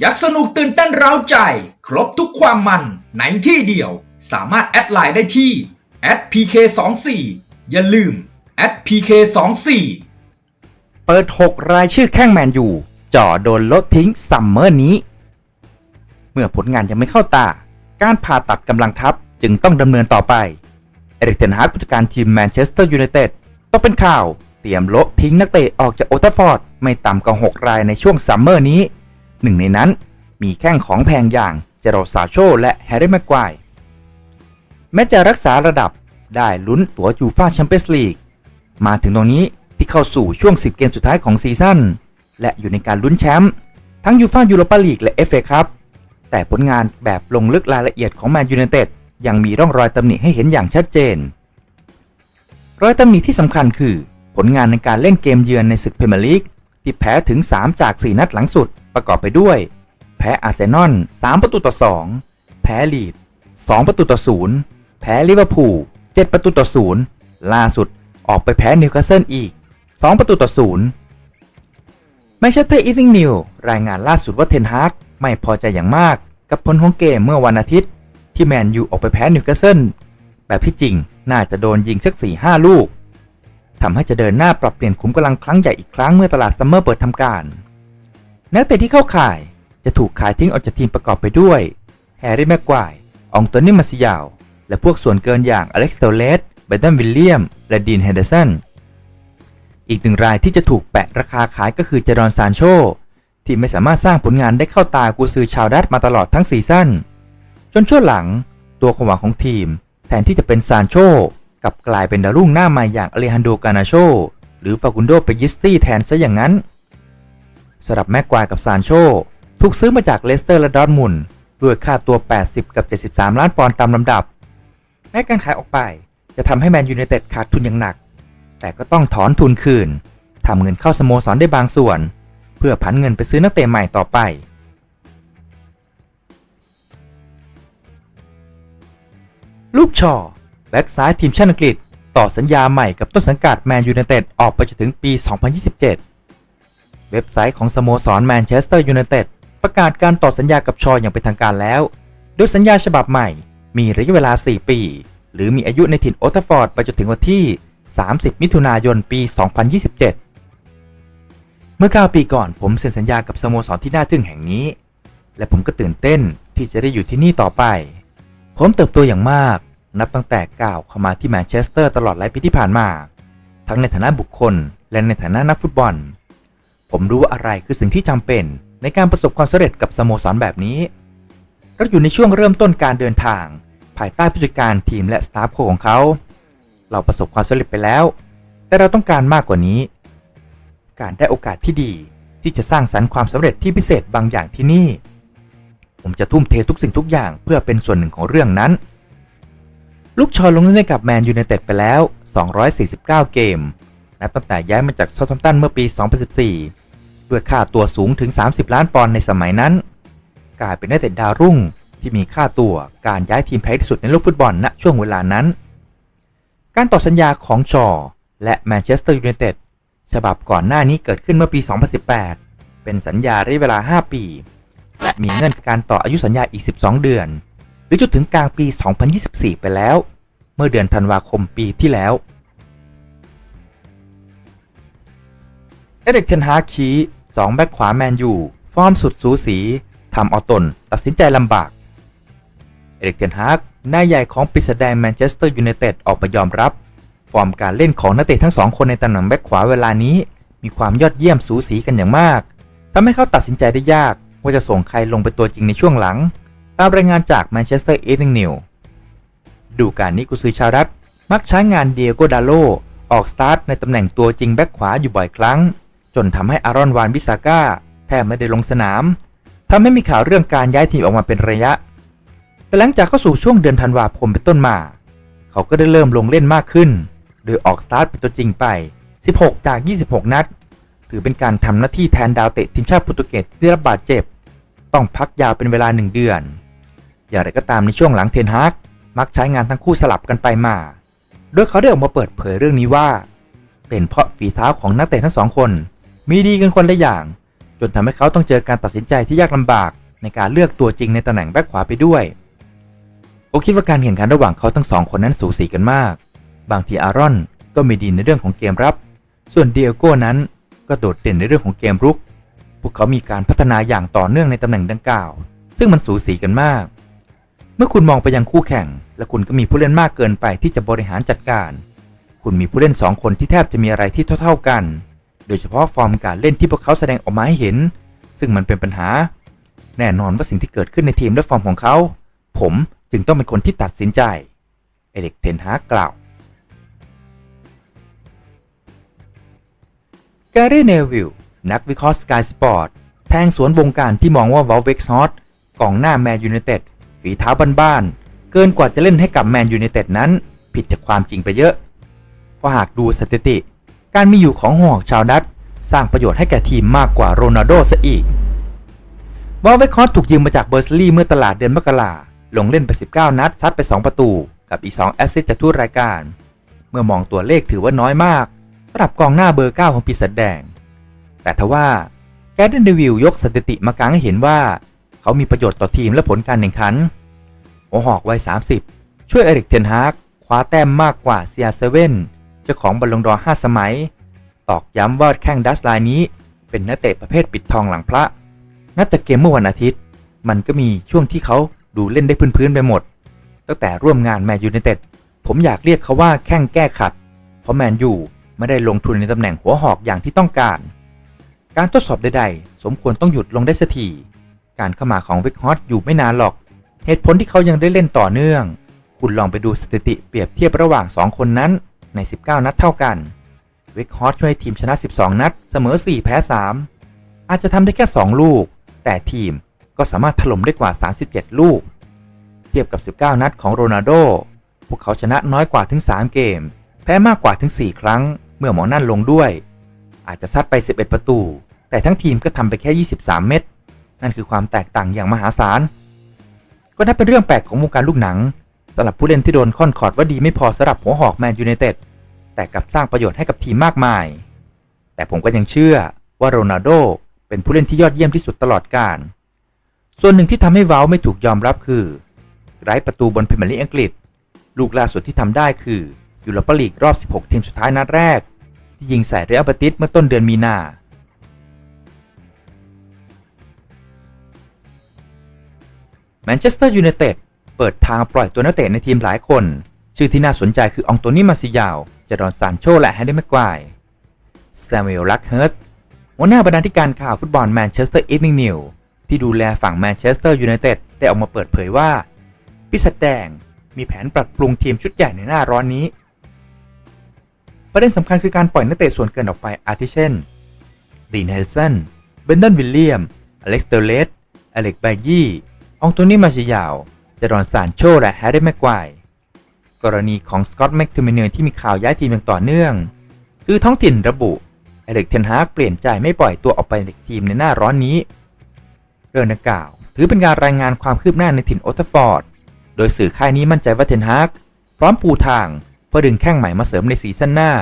อยากสนุกตื่นเต้นเร้าใจ ครบทุกความมันในที่เดียว สามารถแอดไลน์ได้ที่ @pk24 อย่าลืม @pk24 เปิด 6 รายชื่อแข้งแมนยูจ่อโดนลดทิ้งซัมเมอร์นี้ เมื่อผลงานยังไม่เข้าตา การผ่าตัดกำลังทัพจึงต้องดำเนินต่อไป เอริกเทนฮาร์ดผู้จัดการทีมแมนเชสเตอร์ยูไนเต็ดต้องเป็นข่าว เตรียมโละทิ้งนักเตะออกจากโอลด์แทัฟฟอร์ด ไม่ต่ำกว่า6รายในช่วงซัมเมอร์นี้ หนึ่งในนั้นมีแข้งของแพงอย่างเจโรซาโชและแฮร์รี่แม็กควายแม้จะรักษาระดับได้ลุ้นตั๋วยูฟ่าแชมเปี้ยนส์ลีกมาถึงตรงนี้ที่เข้าสู่ช่วง 10 เกมสุดท้ายของซีซั่นและอยู่ในการลุ้นแชมป์ทั้งยูฟ่ายูโรปาลีกและ FA ครับแต่ผลงานแบบลงลึกรายละเอียดของแมนยูไนเต็ดยังมีร่องรอยตำหนิให้เห็นอย่างชัดเจน รอยตำหนิที่สำคัญคือ ผลงานในการเล่นเกมเยือนในศึกพรีเมียร์ลีกที่แพ้ถึง 3 จาก 4 นัดหลังสุด ประกอบไปด้วย แพ้อาร์เซนอล 3 ประตูต่อ 2 แพ้ลีด 2 ประตูต่อ 0 แพ้ลิเวอร์พูล 7 ประตูต่อ 0 ล่าสุดออกไปแพ้นิวคาสเซิลอีก 2 ประตูต่อ 0แมนเชสเตอร์อีทิงนิวรายงานล่าสุดว่าเทนฮากไม่พอใจอย่างมาก กับผลของเกมเมื่อวันอาทิตย์ ที่แมนยูออกไปแพ้นิวคาสเซิลแบบที่จริงน่าจะโดนยิงสัก4-5ลูกทำให้จะเดินหน้าปรับเปลี่ยนขุมกำลังครั้งใหญ่อีกครั้งเมื่อตลาดซัมเมอร์เปิดทำการ นักเตะที่เข้าข่ายจะถูกขายทิ้งออกจากทีมประกอบไปด้วยแฮร์รี่แม็กควายองโตนี่มาซิยาว และพวกส่วนเกินอย่างอเล็กซ์เตเลสเบรนดันวิลเลียม และดีนเฮนเดอร์สัน อีกหนึ่งรายที่จะถูกแปะราคาขายก็คือเจรอนซานโช ที่ไม่สามารถสร้างผลงานได้เข้าตากูซือชาวดัตมาตลอดทั้งซีซั่น จนช่วงหลังตัวความหวังของทีม แทนที่จะเป็นซานโชกับกลายเป็นดาวรุ่งหน้าใหม่อย่างอเลฮันโดกานาโช หรือฟากุนโดเปยิสตี้แทนซะอย่างนั้น สำหรับแม็กควายกับซานโชถูกซื้อมาจากเลสเตอร์และดอร์ทมุนด์ด้วยค่าตัว 80 กับ 73 ล้านปอนด์ตามลำดับ แม้การขายออกไปจะทำให้แมนยูไนเต็ดขาดทุนอย่างหนัก แต่ก็ต้องถอนทุนคืนทำเงินเข้าสโมสรได้บางส่วน เพื่อผันเงินไปซื้อนักเตะใหม่ต่อไป ลูกชอแบ็กซ้ายทีมชาติอังกฤษ ต่อสัญญาใหม่กับต้นสังกัดแมนยูไนเต็ดออกไปจนถึงปี 2027 เว็บไซต์ของสโมสรแมนเชสเตอร์ยูไนเต็ดประกาศการต่อสัญญากับชออย่างเป็นทางการแล้ว โดยสัญญาฉบับใหม่มีระยะเวลา 4 ปี หรือมีอายุในถิ่นโอตฟอร์ดไปจนถึงวันที่ 30 มิถุนายนปี 2027 เมื่อ 9 ปีก่อนผมเซ็นสัญญากับสโมสรที่น่าทึ่งแห่งนี้ และผมก็ตื่นเต้นที่จะได้อยู่ที่นี่ต่อไป ผมเติบโตอย่างมาก นับตั้งแต่ก้าวเข้ามาที่แมนเชสเตอร์ตลอดหลายปีที่ผ่านมา ทั้งในฐานะบุคคลและในฐานะนักฟุตบอล ผมรู้ว่าอะไรคือสิ่งที่จำเป็นในการประสบความสำเร็จกับสโมสรแบบนี้ เราอยู่ในช่วงเริ่มต้นการเดินทาง ภายใต้ผู้จัดการทีมและสตาฟโค้ชของเขา เราประสบความสำเร็จไปแล้ว แต่เราต้องการมากกว่านี้ การได้โอกาสที่ดีที่จะสร้างสรรค์ความสำเร็จที่พิเศษบางอย่างที่นี่ ผมจะทุ่มเททุกสิ่งทุกอย่างเพื่อเป็นส่วนหนึ่งของเรื่องนั้น ลูกชอลงเล่นให้กับแมนยูไนเต็ดไปแล้ว 249 เกม นับตั้งแต่ย้ายมาจากซาท์แฮมตันเมื่อปี 2014 ด้วยค่าตัวสูงถึง 30 ล้านปอนด์ในสมัยนั้น กลายเป็นนักเตะดาวรุ่งที่มีค่าตัวการย้ายทีมแพงที่สุดในโลกฟุตบอลณช่วงเวลานั้น การต่อสัญญาของชอและแมนเชสเตอร์ยูไนเต็ดฉบับก่อนหน้านี้เกิดขึ้นเมื่อปี 2018 เป็นสัญญาระยะเวลา 5 ปี และมีเงื่อนการต่ออายุสัญญาอีก 12 เดือน หรือจุดถึงกลางปี 2024 ไปแล้ว เมื่อเดือนธันวาคมปีที่แล้วเอเด็กเทนฮาคี 2 แบ็คขวาแมนยูฟอร์มสุดสูสีทำออาตนตัดสินใจลำบาก เอริกเทนฮากหน้าใหญ่ของปิศาจแดงแมนเชสเตอร์ยูไนเต็ดออกมายอมรับ ฟอร์มการเล่นของนักเตะทั้งสองคนในตำแหน่งแบ็คขวาเวลานี้ มีความยอดเยี่ยมสูสีกันอย่างมากทำให้เขาตัดสินใจได้ยาก ว่าจะส่งใครลงเป็นตัวจริงในช่วงหลัง ตามรายงานจากแมนเชสเตอร์เอฟนิงนิวดูการนี้กุซือชาวรัฐมักใช้งานเดียโกดาโลออกสตาร์ทในตำแหน่งตัวจริงแบ็คขวาอยู่บ่อยครั้ง จนทำให้อารอนวานบิซาก้าแทบไม่ได้ลงสนามทำให้มีข่าวเรื่องการย้ายทีมออกมาเป็นระยะ แต่หลังจากเข้าสู่ช่วงเดือนธันวาคมเป็นต้นมา เขาก็ได้เริ่มลงเล่นมากขึ้น โดยออกสตาร์ทเป็นตัวจริงไป 16 จาก 26 นัด ถือเป็นการทำหน้าที่แทนดาวเตะทีมชาติโปรตุเกสที่ได้รับบาดเจ็บ ต้องพักยาวเป็นเวลา 1 เดือน อย่างไรก็ตามในช่วงหลังเทนฮากมักใช้งานทั้งคู่สลับกันไปมา โดยเขาได้ออกมาเปิดเผยเรื่องนี้ว่า เป็นเพราะฝีเท้าของนักเตะทั้งสองคน มีดีกันคนละอย่าง จนทำให้เขาต้องเจอการตัดสินใจที่ยากลำบากในการเลือกตัวจริงในตำแหน่งแบ็คขวาไปด้วยผมคิดว่าการแข่งขันระหว่างเขาทั้งสองคนนั้นสูสีกันมาก บางทีอารอนก็มีดีในเรื่องของเกมรับ ส่วนเดียโก้นั้นก็โดดเด่นในเรื่องของเกมรุก พวกเขามีการพัฒนาอย่างต่อเนื่องในตำแหน่งดังกล่าว ซึ่งมันสูสีกันมาก เมื่อคุณมองไปยังคู่แข่ง และคุณก็มีผู้เล่นมากเกินไปที่จะบริหารจัดการ คุณมีผู้เล่นสองคนที่แทบจะมีอะไรที่เท่า ๆกัน ดยเฉพาะฟอร์มการเล่นที่พวกเขาแสดงออกมาให้เห็น ซึ่งมันเป็นปัญหา แน่นอนว่าสิ่งที่เกิดขึ้นในทีมและฟอร์มของเขา ผมจึงต้องเป็นคนที่ตัดสินใจ เอเล็กเทนฮากกล่าวแกรี่เนวิลนักวิเคราะห์สกายสปอร์ตแทงสวนวงการที่มองว่าวอลเว็กซ์ฮอตกองหน้าแมนยูไนเต็ดฝีเท้าบ้านๆ เกินกว่าจะเล่นให้กับแมนยูไนเต็ดนั้น ผิดจากความจริงไปเยอะ เพราะหากดูสถิติ การมีอยู่ของหอกชาวดัตสร้างประโยชน์ให้แก่ทีมมากกว่าโรนัลโดซะอีกวอลเวคฮอตถูกยืมมาจากเบอร์ซลีย์เมื่อตลาดเดือนมกราลงเล่นไป 19 นัด ซัดไป 2 ประตู กับอีก 2 แอสซิสต์จากทุกรายการ เมื่อมองตัวเลขถือว่าน้อยมากสำหรับกองหน้าเบอร์ 9 ของปีศาจแดง แต่ทว่าแกดเดนเดวิลยกสถิติมากางให้เห็นว่า เขามีประโยชน์ต่อทีมและผลการแข่งขันหัวหอกวัย 30 ช่วยเอริกเทนฮากคว้าแต้มมากกว่าเซียเซเว่น เจ้าของบอลลงดอ5สมัย ตอกย้ำว่าแข้งดัสไลน์นี้ เป็นนักเตะประเภทปิดทองหลังพระนัดแต่เกมเมื่อวันอาทิตย์ มันก็มีช่วงที่เขาดูเล่นได้พื้นๆไปหมด ตั้งแต่ร่วมงานแมนยูไนเต็ดผมอยากเรียกเขาว่าแข้งแก้ขัด เพราะแมนยูไม่ได้ลงทุนในตำแหน่งหัวหอกอย่างที่ต้องการ การทดสอบใดๆ สมควรต้องหยุดลงได้สักทีการเข้ามาของวิกฮอตอยู่ไม่นานหรอก เหตุผลที่เขายังได้เล่นต่อเนื่อง คุณลองไปดูสถิติเปรียบเทียบระหว่าง 2 คนนั้น ใน 19 นัดเท่ากันวิกฮอตช่วยทีมชนะ 12 นัด เสมอ 4 แพ้ 3 อาจจะทำได้แค่ 2 ลูก แต่ทีมก็สามารถถล่มได้กว่า 37 ลูก เทียบกับ 19 นัดของโรนัลโด พวกเขาชนะน้อยกว่าถึง 3 เกม แพ้มากกว่าถึง 4 ครั้ง เมื่อหมอนั่นลงด้วย อาจจะซัดไป 11 ประตู แต่ทั้งทีมก็ทำไปแค่ 23 เม็ดนั่นคือความแตกต่างอย่างมหาศาล ก็นับเป็นเรื่องแปลกของวงการลูกหนัง สำหรับผู้เล่นที่โดนค่อนขอดว่าดีไม่พอสำหรับหัวหอกแมนยูไนเต็ดแต่กลับสร้างประโยชน์ให้กับทีมมากมาย แต่ผมก็ยังเชื่อว่าโรนัลโดเป็นผู้เล่นที่ยอดเยี่ยมที่สุดตลอดกาลส่วนหนึ่งที่ทำให้วาลไม่ถูกยอมรับคือ ไร้ประตูบนพรีเมียร์ลีกอังกฤษ ลูกล่าสุดที่ทำได้คือยูโรปาลีกรอบ 16 ทีมสุดท้ายนัดแรก ที่ยิงใส่เรอัลบาติสเมื่อต้นเดือนมีนาแมนเชสเตอร์ยูไนเต็ด ปิดทางปล่อยตัวนักเตะในทีมหลายคน ชื่อที่น่าสนใจคือองโตนี่มาซิยาวเจรอนซานโชและแฮร์รี่แม็กควายแซม u เอลลักเฮิร์ตหัวหน้าบรรณาธิการข่าวฟุตบอลแมนเชสเตอร์อีฟนิงนิวที่ดูแลฝั่งแมนเชสเตอร์ยูไนเต็ดได้ออกมาเปิดเผยว่าพิศแดงมีแผนปรับปรุงทีมชุดใหญ่ในหน้าร้อนนี้ ประเด็นสำคัญคือการปล่อยนักเตะส่วนเกินออกไปอาทิเช่นดีนเฮลสันเบนเดนวิลเลียม อเล็กซ์เตเลสอเล็กไบยี่องโตนี่มาชิยาว จรอนซานโชและแฮร์รี่แม็กควายกรณีของสกอตต์แม็กทูมิเนอร์ที่มีข่าวย้ายทีมอย่างต่อเนื่องคือท้องถิ่นระบุเอเล็กเทนฮากเปลี่ยนใจไม่ปล่อยตัวออกไปจากทีมในหน้าร้อนนี้ เรื่องดังกล่าว ถือเป็นการรายงานความคืบหน้าในถิ่นโอตฟอร์ด โดยสื่อค่ายนี้มั่นใจว่าเทนฮากพร้อมปูทางเพื่อดึงแข้งใหม่มาเสริมในซีซั่นหน้า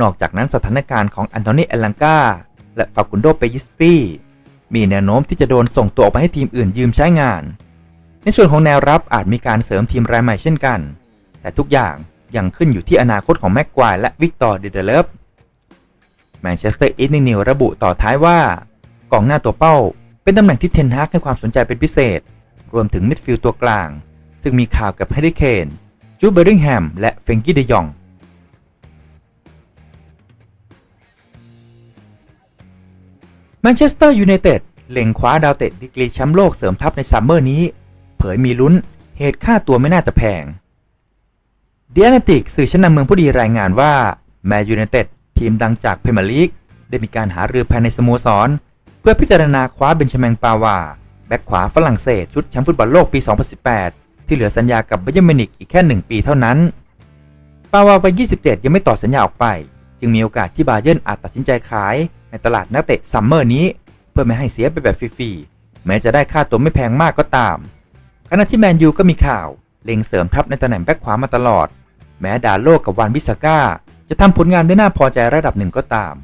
นอกจากนั้นสถานการณ์ของอันโทนีเอลังกาและฟากุนโดเปยิสปี้มีแนวโน้มที่จะโดนส่งตัวออกไปให้ทีมอื่นยืมใช้งาน ในส่วนของแนวรับอาจมีการเสริมทีมรายใหม่เช่นกัน แต่ทุกอย่างยังขึ้นอยู่ที่อนาคตของแม็กควายและวิกตอร์เดเดเลฟแมนเชสเตอร์อีฟนิวระบุต่อท้ายว่ากองหน้าตัวเป้า เป็นตำแหน่งที่เทนฮากให้ความสนใจเป็นพิเศษ รวมถึงมิดฟิลด์ตัวกลาง ซึ่งมีข่าวกับแฮร์รี่เคนจูเบอริงแฮมและเฟงกี้เดยองแมนเชสเตอร์ยูไนเต็ดเล็งคว้าดาวเตะดีกรีแชมป์โลกเสริมทัพในซัมเมอร์นี้ เผยมีลุ้น เหตุค่าตัวไม่น่าจะแพงเดียนาติกสื่อชั้นนำเมืองผู้ดีรายงานว่าแมนยูไนเต็ดทีมดังจากพรีเมียร์ลีกได้มีการหารือภายในสโมสร เพื่อพิจารณาคว้าเบนชแมงปาวา แบ็กขวาฝรั่งเศสชุดแชมป์ฟุตบอลโลกปี 2018 ที่เหลือสัญญากับเบย์มินิกอีกแค่ 1 ปีเท่านั้น ปาวาวัย27 ยังไม่ต่อสัญญาออกไป จึงมีโอกาสที่บาเยิร์นอาจตัดสินใจขายในตลาดนักเตะซัมเมอร์นี้ เพื่อไม่ให้เสียไปแบบฟรีๆแม้จะได้ค่าตัวไม่แพงมากก็ตาม ขณะที่แมนยูก็มีข่าว เล็งเสริมทัพในตำแหน่งแบ็คขวามาตลอด แม้ดาโลกับวานวิสาก้า จะทำผลงานได้น่าพอใจระดับหนึ่งก็ตาม